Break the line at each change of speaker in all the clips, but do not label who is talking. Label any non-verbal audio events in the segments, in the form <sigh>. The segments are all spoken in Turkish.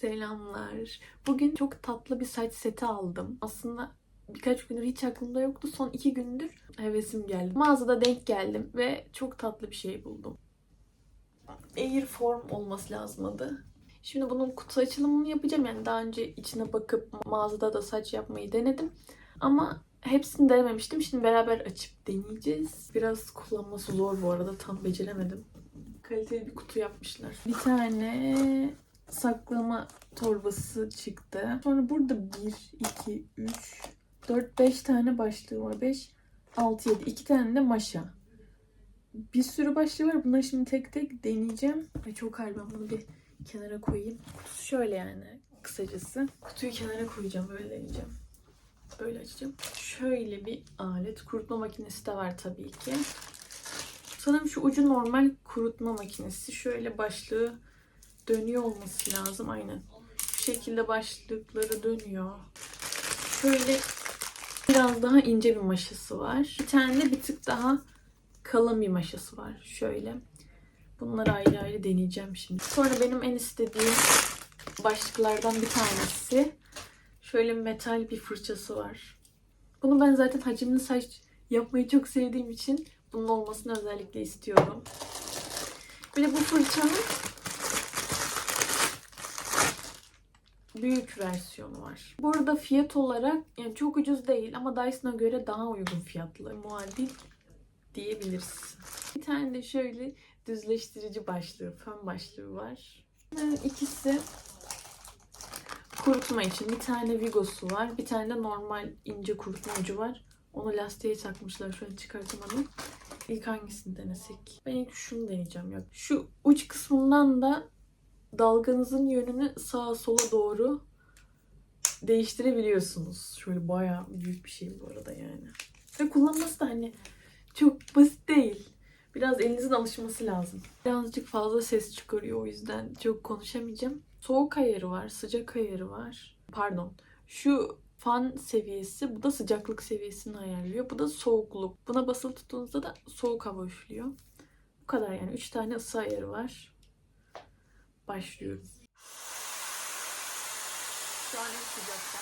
Selamlar. Bugün çok tatlı bir saç seti aldım. Aslında birkaç gündür hiç aklımda yoktu. Son iki gündür hevesim geldi. Mağazada denk geldim ve çok tatlı bir şey buldum. Air form olması lazım adı. Şimdi bunun kutu açılımını yapacağım. Yani daha önce içine bakıp mağazada da saç yapmayı denedim. Ama hepsini denememiştim. Şimdi beraber açıp deneyeceğiz. Biraz kullanması zor bu arada. Tam beceremedim. Kaliteli bir kutu yapmışlar. Bir tane saklama torbası çıktı. Sonra burada 1, 2, 3, 4, 5 tane başlığı var. 5, 6, 7. 2 tane de maşa. Bir sürü başlığı var. Bunları şimdi tek tek deneyeceğim. Ay çok hal ben bunu bir kenara koyayım. Kutusu şöyle yani kısacası. Kutuyu kenara koyacağım. Böyle deneyeceğim. Böyle açacağım. Şöyle bir alet. Kurutma makinesi de var tabii ki. Sanırım şu ucu normal kurutma makinesi. Şöyle başlığı dönüyor olması lazım. Aynen. Bu şekilde başlıkları dönüyor. Şöyle biraz daha ince bir maşası var. Bir tane de bir tık daha kalın bir maşası var. Şöyle. Bunları ayrı ayrı deneyeceğim şimdi. Sonra benim en istediğim başlıklardan bir tanesi. Şöyle metal bir fırçası var. Bunu ben zaten hacimli saç yapmayı çok sevdiğim için bunun olmasını özellikle istiyorum. Bir de bu fırçanın büyük versiyonu var. Burada fiyat olarak yani çok ucuz değil ama Dyson'a göre daha uygun fiyatlı. Muadil diyebiliriz. Bir tane de şöyle düzleştirici başlığı, fön başlığı var. İkisi kurutma için. Bir tane Vigos'u var. Bir tane de normal ince kurutma ucu var. Onu lastiğe takmışlar. An çıkartamadım. İlk hangisini denesek? Ben ilk şunu deneyeceğim. Yok. Şu uç kısmından da dalganızın yönünü sağa sola doğru değiştirebiliyorsunuz. Şöyle bayağı büyük bir şey bu arada yani. Ve kullanması da hani çok basit değil. Biraz elinizin alışması lazım. Birazcık fazla ses çıkarıyor o yüzden çok konuşamayacağım. Soğuk ayarı var, sıcak ayarı var. Pardon. Şu fan seviyesi, bu da sıcaklık seviyesini ayarlıyor. Bu da soğukluk. Buna basılı tuttuğunuzda da soğuk hava üflüyor. Bu kadar yani. 3 tane ısı ayarı var. Başlıyorum. Şu an en sıcakta.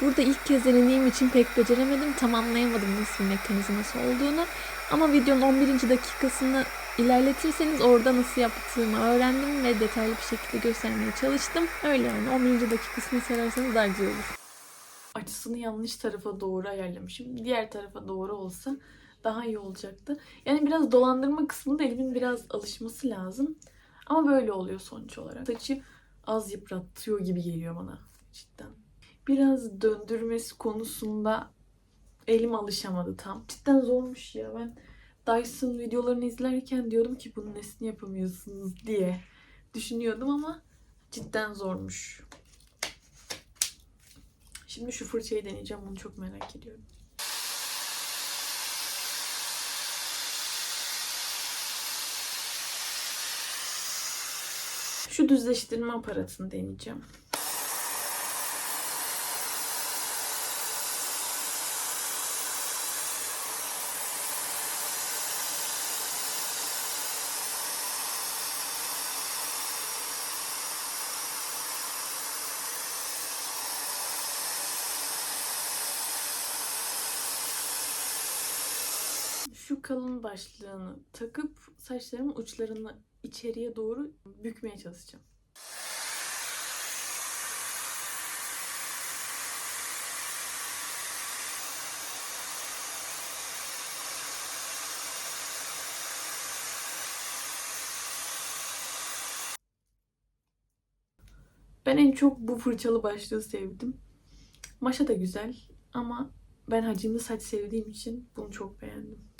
Burada ilk kez denediğim için pek beceremedim. Tam anlayamadım nasıl mekanizması olduğunu. Ama videonun 11. dakikasını ilerletirseniz orada nasıl yaptığımı öğrendim ve detaylı bir şekilde göstermeye çalıştım. Öyle yani 11. dakikasını sararsanız daha güzel olur. Açısını yanlış tarafa doğru ayarlamışım. Diğer tarafa doğru olsa daha iyi olacaktı. Yani biraz dolandırma kısmında elimin biraz alışması lazım. Ama böyle oluyor sonuç olarak. Saçı az yıpratıyor gibi geliyor bana cidden biraz döndürmesi konusunda elim alışamadı tam. Cidden zormuş ya. Ben Dyson videolarını izlerken diyordum ki bunun nesini yapamıyorsunuz diye düşünüyordum ama cidden zormuş. Şimdi şu fırçayı deneyeceğim. Bunu çok merak ediyorum. Şu düzleştirme aparatını deneyeceğim. Şu kalın başlığını takıp saçlarımın uçlarını içeriye doğru bükmeye çalışacağım. Ben en çok bu fırçalı başlığı sevdim. Maşa da güzel ama ben hacimli saç sevdiğim için bunu çok beğendim.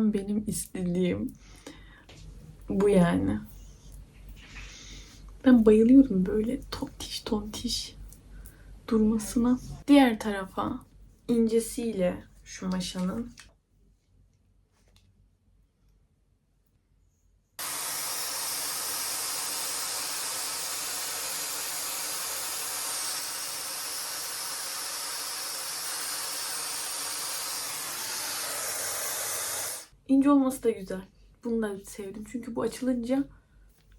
Tam benim istediğim bu yani. Ben bayılıyorum böyle tontiş tontiş durmasına. Diğer tarafa incesiyle şu maşanın İnce olması da güzel. Bunu da sevdim. Çünkü bu açılınca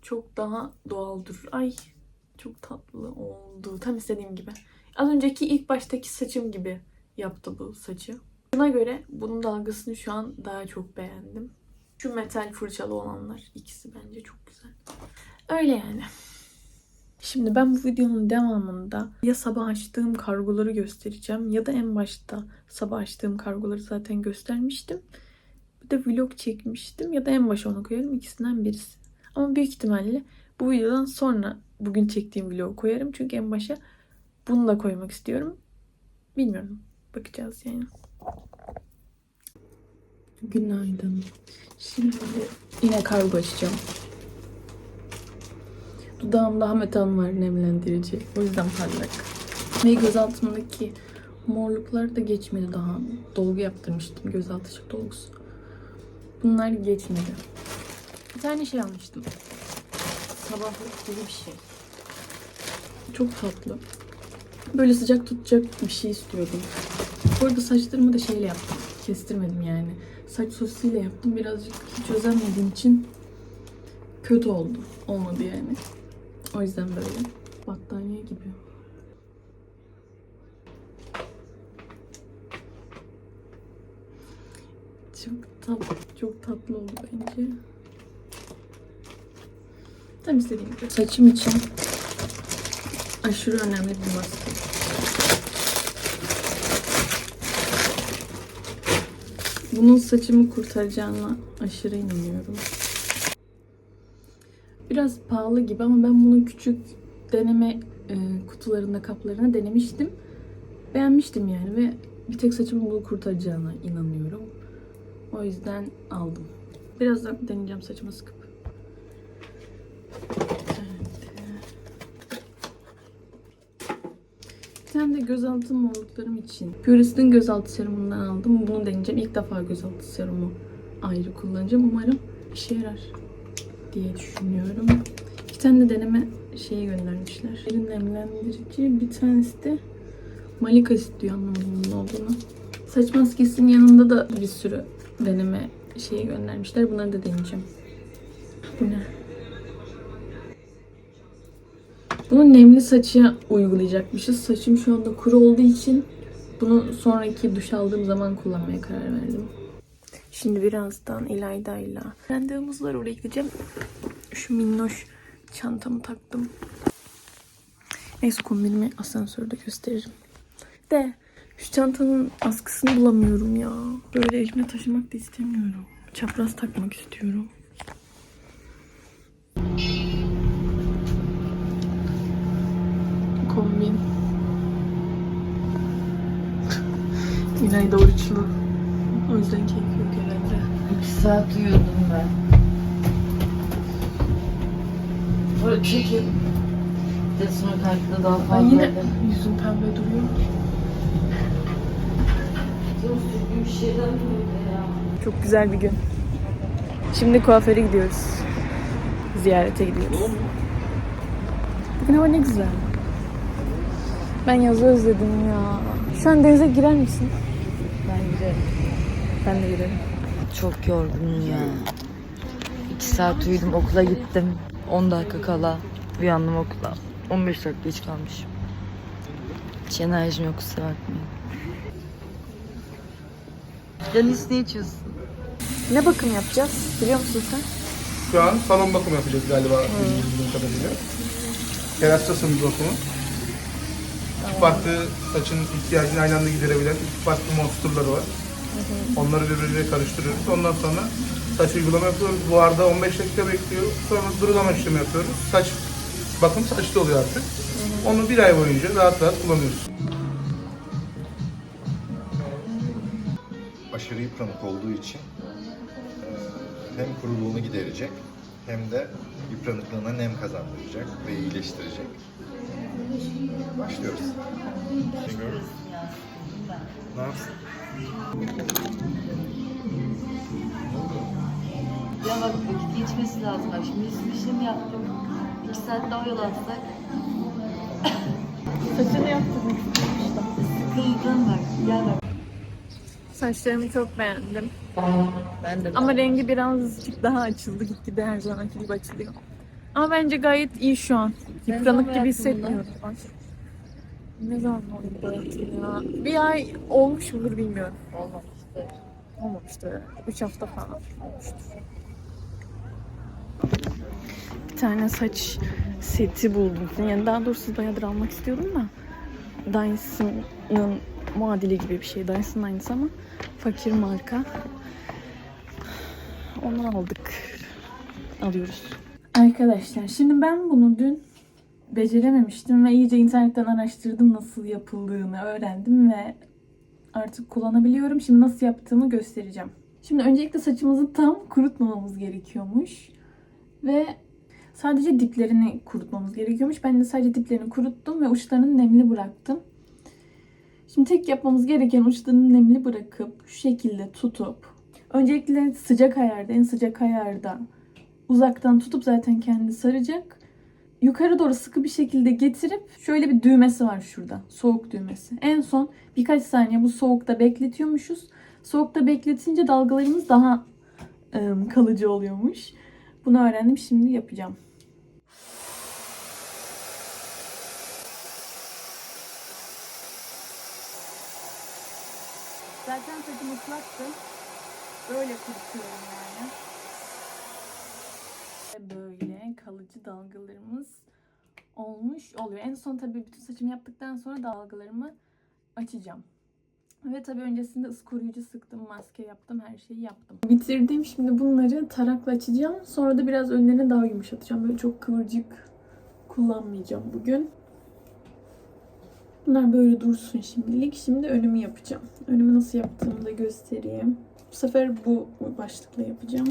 çok daha doğal durur. Ay çok tatlı oldu. Tam istediğim gibi. Az önceki ilk baştaki saçım gibi yaptı bu saçı. Buna göre bunun dalgasını şu an daha çok beğendim. Şu metal fırçalı olanlar ikisi bence çok güzel. Öyle yani. Şimdi ben bu videonun devamında ya sabah açtığım kargoları göstereceğim ya da en başta sabah açtığım kargoları zaten göstermiştim. De vlog çekmiştim ya da en başa onu koyarım ikisinden birisi. Ama büyük ihtimalle bu videodan sonra bugün çektiğim vlogu koyarım. Çünkü en başa bunu da koymak istiyorum. Bilmiyorum. Bakacağız yani. Günaydın. Şimdi yine kargo açacağım. Dudağımda hametan var nemlendirici. O yüzden parlak. Ve göz altımdaki morluklar da geçmedi daha. Dolgu yaptırmıştım. Gözaltı ışık dolgusu. Bunlar geçmedi. Bir tane şey almıştım. Sabahlık gibi bir şey. Çok tatlı. Böyle sıcak tutacak bir şey istiyordum. Bu arada saçlarımı da şeyle yaptım. Kestirmedim yani. Saç sosuyla yaptım. Birazcık hiç özenmediğim için kötü oldu. Olmadı yani. O yüzden böyle. Battaniye gibi. Çok tatlı, çok tatlı oldu bence. Tam istediğim gibi. Saçım için aşırı önemli bir maske. Bunun saçımı kurtaracağına aşırı inanıyorum. Biraz pahalı gibi ama ben bunun küçük deneme e, kutularında kaplarına denemiştim. Beğenmiştim yani ve bir tek saçımı bunu kurtaracağına inanıyorum. O yüzden aldım. Birazdan deneyeceğim saçıma sıkıp. Tane de gözaltı morluklarım için. Pure's'in gözaltı serumundan aldım. Bunu deneyeceğim. İlk defa gözaltı serumu ayrı kullanacağım. Umarım işe yarar diye düşünüyorum. İki tane de deneme şeyi göndermişler. Bir nemlendirici, bir tanesi de Malika asit diyor anlamadım ne olduğunu. Saç maskesinin yanında da bir sürü deneme şeyi göndermişler. Bunları da deneyeceğim. Bu ne? Bunu nemli saça uygulayacakmışız. Saçım şu anda kuru olduğu için bunu sonraki duş aldığım zaman kullanmaya karar verdim. Şimdi birazdan İlayda'yla randevumuz var oraya gideceğim. Şu minnoş çantamı taktım. Neyse kombinimi asansörde gösteririm. De şu çantanın askısını bulamıyorum ya. Böyle elimle taşımak da istemiyorum. Çapraz takmak istiyorum. Kombin. <laughs> İlayda oruçlu. O yüzden keyif yok herhalde.
2 saat uyudum ben. Böyle çekip de sonra daha fazla.
yine
yedim.
yüzüm pembe duruyor.
Yok, düzgün bir şeyden böyle ya.
Çok güzel bir gün. Şimdi kuaföre gidiyoruz. Ziyarete gidiyoruz. Bugün hava ne güzel. Ben yazı özledim ya. An denize girer misin?
Ben giderim.
Ben de girerim.
Çok yorgunum ya. 2 saat uyudum okula gittim. 10 dakika kala uyandım okula. 15 dakika geç kalmışım. Hiç enerjim yok kusura bakmayın. Deniz ne içiyorsun?
Ne bakım yapacağız? Biliyor musun sen?
Şu an salon bakımı yapacağız galiba bildiğim kadarıyla. Terastasın bakımı. İki farklı saçın ihtiyacını aynı anda giderebilen iki farklı monsterları var. Onları birbiriyle karıştırıyoruz. Ondan sonra saç uygulama yapıyoruz. Buharda 15 dakika bekliyoruz. Sonra durulama işlemi yapıyoruz. Saç bakım saçlı oluyor artık. Onu bir ay boyunca rahat rahat kullanıyoruz.
Aşırı yıpranık olduğu için e, hem kuruluğunu giderecek hem de yıpranıklığına nem kazandıracak ve iyileştirecek. Başlıyoruz. Ne yapsın?
Ya bak vakit geçmesi lazım. Bak şimdi yüzüm işlemi yaptım. 2 saat daha oyalansak
Saçını yaptırmak
sıkıldım bak. Gel bak.
Saçlarımı çok beğendim.
Ben de
Ama rengi birazcık daha açıldı. Gitgide her zamanki gibi açılıyor. Ama bence gayet iyi şu an.
Sen
Yıpranık gibi hissetmiyorum. Ay. Ne zaman oldu boyatım ya? Bir ay olmuş mudur bilmiyorum.
olmamıştı.
Olmamıştır. Üç hafta falan olmuştur. Bir tane saç seti buldum. Yani daha doğrusu bayağıdır almak istiyordum da. Dyson'ın muadili gibi bir şey. Dyson'ın aynısı ama fakir marka. Onu aldık. Alıyoruz. Arkadaşlar şimdi ben bunu dün becerememiştim ve iyice internetten araştırdım nasıl yapıldığını öğrendim ve artık kullanabiliyorum. Şimdi nasıl yaptığımı göstereceğim. Şimdi öncelikle saçımızı tam kurutmamamız gerekiyormuş. Ve sadece diplerini kurutmamız gerekiyormuş. Ben de sadece diplerini kuruttum ve uçlarını nemli bıraktım. Şimdi tek yapmamız gereken uçlarını nemli bırakıp şu şekilde tutup öncelikle sıcak ayarda, en sıcak ayarda uzaktan tutup zaten kendi saracak. Yukarı doğru sıkı bir şekilde getirip şöyle bir düğmesi var şurada. Soğuk düğmesi. En son birkaç saniye bu soğukta bekletiyormuşuz. Soğukta bekletince dalgalarımız daha ım, kalıcı oluyormuş. Bunu öğrendim. Şimdi yapacağım. Zaten saçım ıslaktı. Böyle kurutuyorum yani. Böyle kalıcı dalgalarımız olmuş oluyor. En son tabii bütün saçımı yaptıktan sonra dalgalarımı açacağım. Ve tabii öncesinde ısı koruyucu sıktım, maske yaptım, her şeyi yaptım. Bitirdim. Şimdi bunları tarakla açacağım. Sonra da biraz önlerine daha yumuşatacağım. Böyle çok kıvırcık kullanmayacağım bugün. Bunlar böyle dursun şimdilik. Şimdi önümü yapacağım. Önümü nasıl yaptığımı da göstereyim. Bu sefer bu başlıkla yapacağım.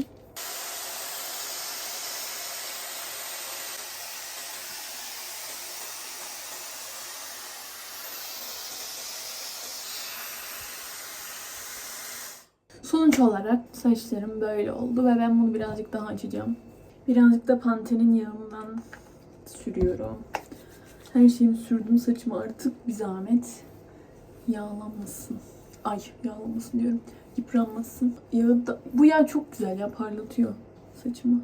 Sonuç olarak saçlarım böyle oldu ve ben bunu birazcık daha açacağım. Birazcık da Pantene'in yağından sürüyorum. Her şeyimi sürdüm saçıma artık bir zahmet yağlanmasın. Ay yağlanmasın diyorum. Yıpranmasın. Yağı da, bu yağ çok güzel ya parlatıyor saçımı.